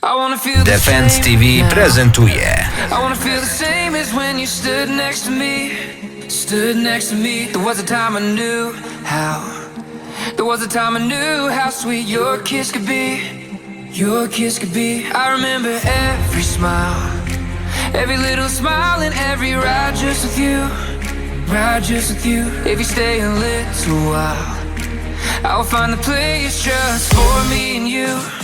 Defense TV prezentuje I wanna feel the same as when you stood next to me. Stood next to me. There was a time I knew how. There was a time I knew how sweet your kiss could be. Your kiss could be. I remember every smile. Every little smile and every ride just with you. Ride just with you. If you stay a little while, I will find the place just for me and you.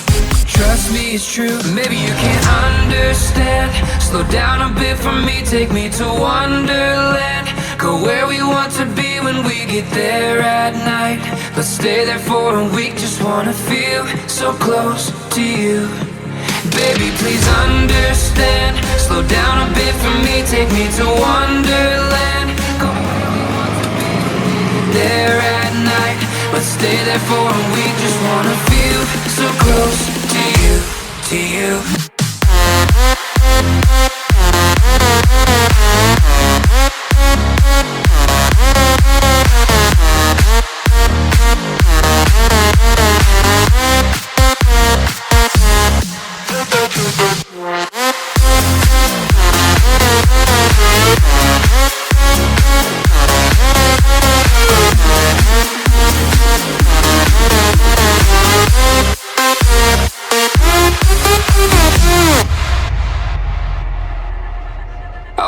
Trust me, it's true. Maybe you can't understand. Slow down a bit for me, take me to Wonderland. Go where we want to be when we get there at night. Let's stay there for a week, just wanna feel so close to you. Baby, please understand. Slow down a bit for me, take me to Wonderland. Go where we want to be when we get there at night. Let's stay there for a week, just wanna feel so close to you, to you.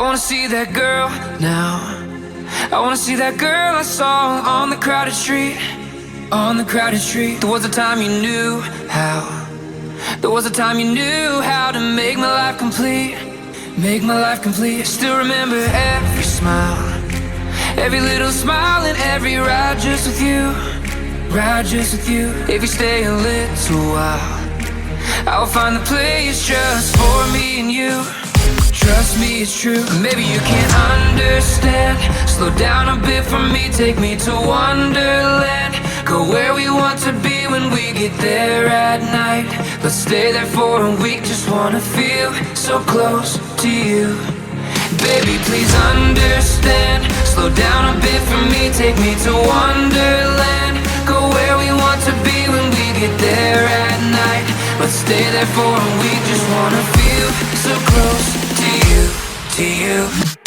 Wanna see that girl now. I wanna see that girl I saw on the crowded street. On the crowded street. There was a time you knew how. There was a time you knew how to make my life complete. Make my life complete. I Still remember every smile. Every little smile and every ride just with you. Ride just with you. If you stay a little while, I'll find the place just for me and you. Trust me, it's true. Maybe you can't understand. Slow down a bit for me, take me to Wonderland. Go where we want to be when we get there at night. Let's stay there for a week, just wanna feel so close to you. Baby, please understand. Slow down a bit for me, take me to Wonderland. Go where we want to be when we get there at night. Let's stay there for a week, just wanna feel so close to you, to you.